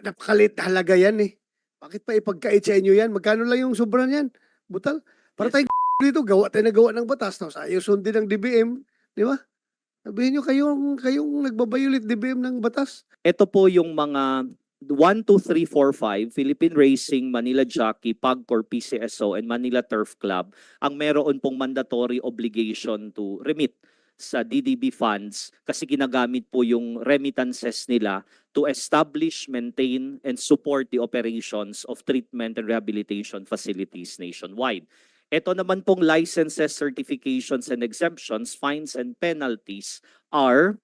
napakalit na halaga yan eh. Bakit pa ipagkait sa inyo yan? Magkano lang yung sobra niyan? Butal. Para Yes. tayong dito, gawa tayo na gawa ng batas. Tapos ayaw sundin ng DBM. Di ba? Sabihin nyo kayong, kayong nagbabayulit DBM ng batas. Ito po yung mga 1, 2, 3, 4, 5, Philippine Racing, Manila Jockey, PAGCOR, PCSO, and Manila Turf Club ang meron pong mandatory obligation to remit sa DDB funds kasi ginagamit po yung remittances nila to establish, maintain, and support the operations of treatment and rehabilitation facilities nationwide. Ito naman pong licenses, certifications, and exemptions, fines, and penalties are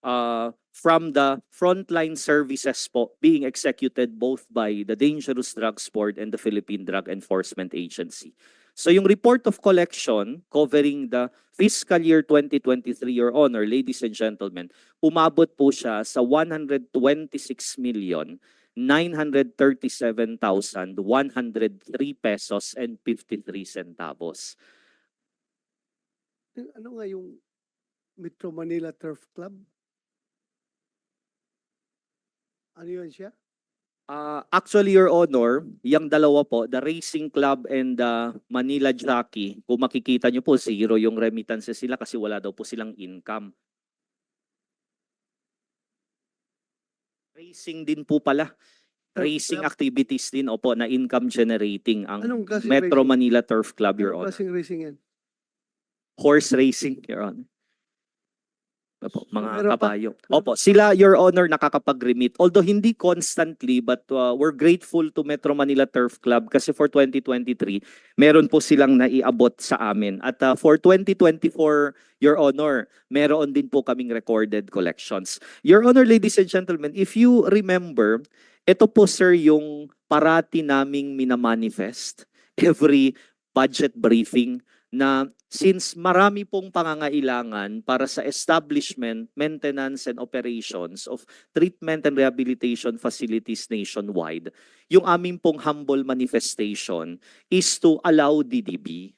uh, from the frontline services po being executed both by the Dangerous Drugs Board and the Philippine Drug Enforcement Agency. So yung report of collection covering the fiscal year 2023, Your Honor, ladies and gentlemen, umabot po siya sa 126 million 937,103 pesos and 53 centavos. Ano nga yung Metro Manila Turf Club? Ano yun siya? Ah, actually, Your Honor, yung dalawa po, the Racing Club and the Manila Jockey, kung makikita nyo po, zero yung remittances sila kasi wala daw po silang income. Racing din po pala. Racing activities din, opo, na income generating ang Anong Metro racing? Manila Turf Club, Your Anong Honor. klaseng racing yan? Horse racing, Your Honor. Opo, mga Meron pa? kabayo. Opo, sila, Your Honor, nakakapag-remit. Although hindi constantly, but uh, we're grateful to Metro Manila Turf Club kasi for 2023, meron po silang naiabot sa amin. At uh, for 2024, Your Honor, meron din po kaming recorded collections. Your Honor, ladies and gentlemen, if you remember, ito po sir yung parati naming minamanifest every budget briefing na since marami pong pangangailangan para sa establishment, maintenance, and operations of treatment and rehabilitation facilities nationwide, yung aming pong humble manifestation is to allow DDB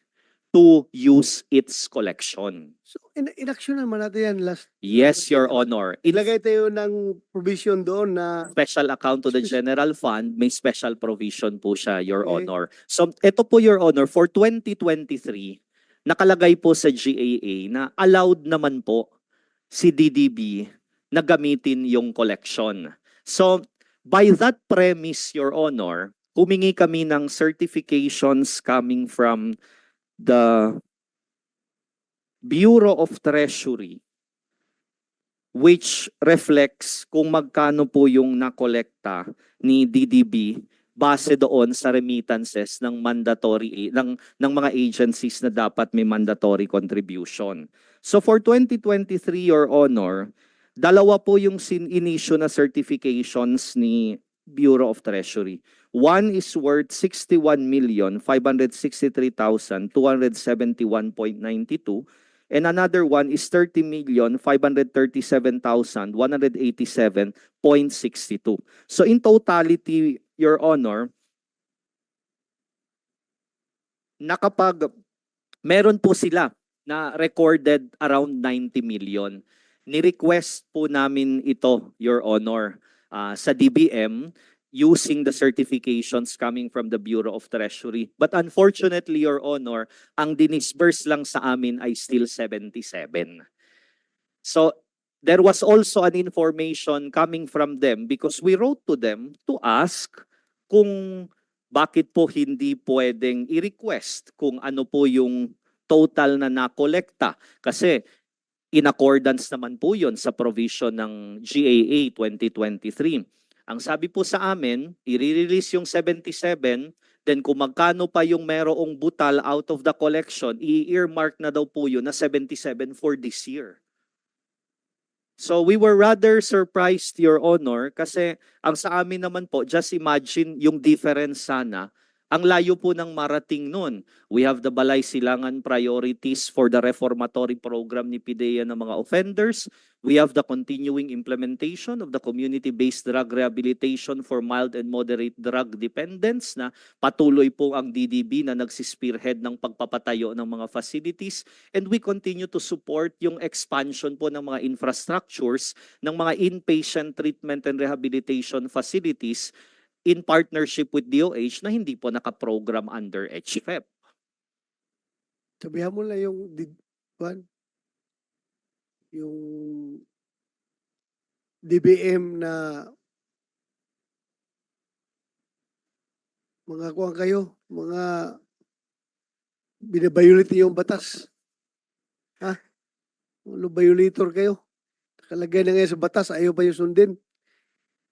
to use its collection. So, in inaction naman natin yan last. Yes, Your Honor. In Ilagay tayo ng provision doon na special account to the general fund, may special provision po siya, Your Okay. Honor. So, ito po, Your Honor, for 2023, nakalagay po sa GAA na allowed naman po si DDB na gamitin yung collection. So, by that premise, Your Honor, humingi kami ng certifications coming from the Bureau of Treasury which reflects kung magkano po yung nakolekta ni DDB base doon sa remittances ng mandatory ng ng mga agencies na dapat may mandatory contribution. So for 2023 your honor, dalawa po yung sin inisyo na certifications ni Bureau of Treasury. One is worth 61,563,271.92 and another one is 30,537,187.62. So in totality, Your Honor, nakapag meron po sila na recorded around 90 million. Ni-request po namin ito, Your Honor, ah, sa DBM using the certifications coming from the Bureau of Treasury. But unfortunately, Your Honor, ang dinisburse lang sa amin ay still 77. So, there was also an information coming from them because we wrote to them to ask kung bakit po hindi pwedeng i-request kung ano po yung total na nakolekta. Kasi in accordance naman po yun sa provision ng GAA 2023. Ang sabi po sa amin, i-release yung 77, then kung magkano pa yung merong butal out of the collection, i-earmark na daw po yun na 77 for this year. So we were rather surprised, Your Honor, kasi ang sa amin naman po, just imagine yung difference sana Ang layo po ng marating nun. We have the Balay Silangan priorities for the reformatory program ni PIDEA ng mga offenders. We have the continuing implementation of the community-based drug rehabilitation for mild and moderate drug dependence na patuloy po ang DDB na nagsispearhead ng pagpapatayo ng mga facilities. And we continue to support yung expansion po ng mga infrastructures ng mga inpatient treatment and rehabilitation facilities in partnership with DOH na hindi po nakaprogram under HFEP. Sabihan mo lang yung di- kuwan, yung DBM na mga kuwan kayo, mga binabiolate yung batas. Ha? Ano violator kayo? Nakalagay na ngayon sa batas, ayaw ba yung sundin?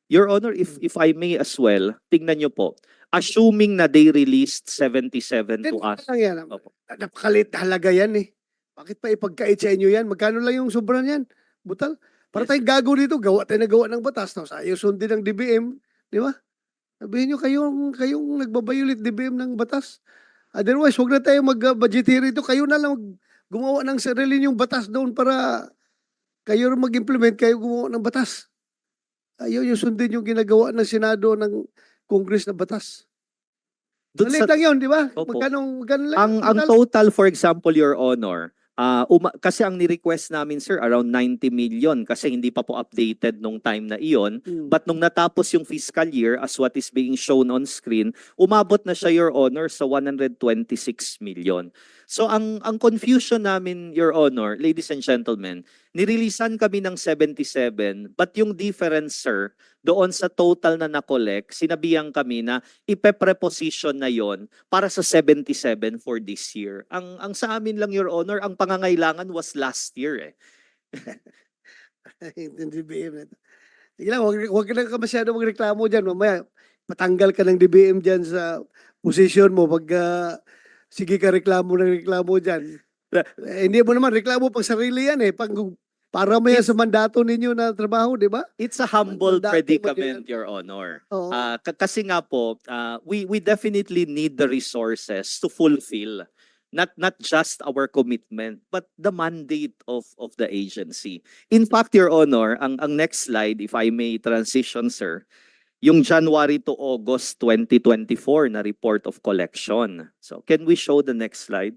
Your Honor, if if I may as well, tingnan niyo po. Assuming na they released 77 Then, to us. lang yan. Opo. Napakalit halaga yan eh. Bakit pa ipagkait sa inyo yan? Magkano lang yung sobra niyan? Butal. Para Yes. tayong gago dito, gawa tayo na gawa ng batas. Tapos ayaw sundin ng DBM. Di ba? Sabihin nyo kayong, kayong nagbabayulit DBM ng batas. Otherwise, huwag na tayo mag-budgetary dito. Kayo na lang mag- gumawa ng sarili yung batas doon para kayo rin mag-implement, kayo gumawa ng batas. Ayaw yung sundin yung ginagawa ng Senado ng Congress na batas. Maliit sa, lang yun, di ba? Opo. Magkano, magkano lang? ang ang total for example your honor, ah uma- kasi ang ni-request namin sir around 90 million kasi hindi pa po updated nung time na iyon. Hmm. But nung natapos yung fiscal year, as what is being shown on screen, umabot na siya, Your Honor, sa 126 million. So ang ang confusion namin, Your Honor, ladies and gentlemen, nirilisan kami ng 77, but yung difference, sir, doon sa total na na-collect, sinabihan kami na ipe-preposition na yon para sa 77 for this year. Ang ang sa amin lang, Your Honor, ang pangangailangan was last year eh. DBM. Sige lang, huwag, huwag ka na ka masyado magreklamo dyan. Mamaya, patanggal ka ng DBM dyan sa position mo pag ah, sige ka reklamo ng reklamo dyan. Eh, hindi mo naman reklamo pang sarili yan eh. Pang, para mo yan sa mandato ninyo na trabaho, di ba? It's a humble Mandato predicament, Your Honor. Oo. K- kasi nga po, ah, we we definitely need the resources to fulfill not not just our commitment but the mandate of of the agency. In fact, Your Honor, ang ang next slide if I may transition sir, yung January to August 2024 na report of collection. So, can we show the next slide?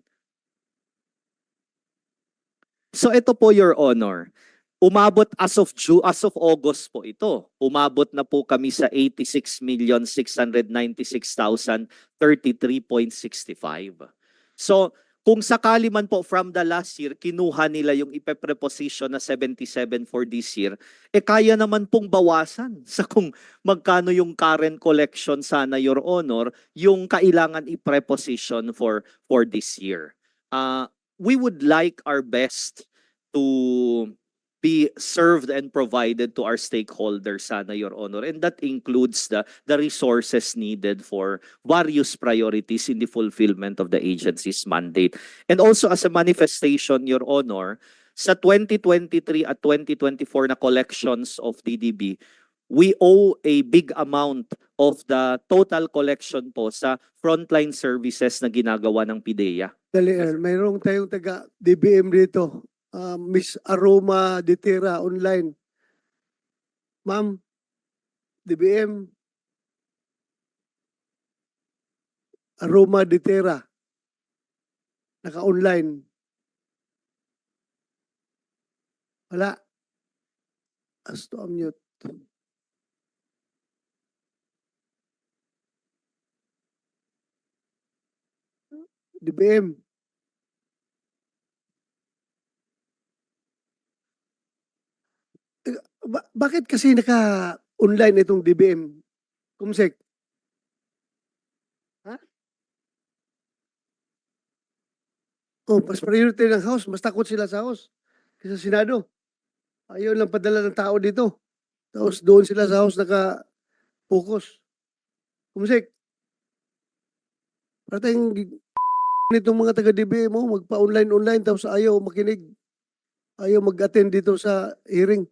So ito po your honor. Umabot as of Ju as of August po ito. Umabot na po kami sa 86,696,033.65. So kung sakali man po from the last year, kinuha nila yung ipe-preposition na 77 for this year, eh kaya naman pong bawasan sa kung magkano yung current collection sana, Your Honor, yung kailangan i-preposition for, for this year. Uh, we would like our best to be served and provided to our stakeholders sana your honor. And that includes the the resources needed for various priorities in the fulfillment of the agency's mandate. And also as a manifestation your honor sa 2023 at 2024 na collections of DDB we owe a big amount of the total collection po sa frontline services na ginagawa ng PIDEA Dali, Earl, mayroong tayong taga DBM dito. Ah, Miss Aroma Ditera online. Ma'am, DBM. Aroma Ditera. Naka-online. Wala. As to unmute. DBM. Ba- bakit kasi naka-online itong DBM? Kumsek? Ha? Oh, mas priority ng House. Mas takot sila sa House. Kaysa Senado. Ayaw lang padala ng tao dito. Tapos doon sila sa House naka-focus. Kumsek? Para tayong nitong mga taga-DBM mo, magpa-online-online tapos ayaw makinig. Ayaw mag-attend dito sa hearing.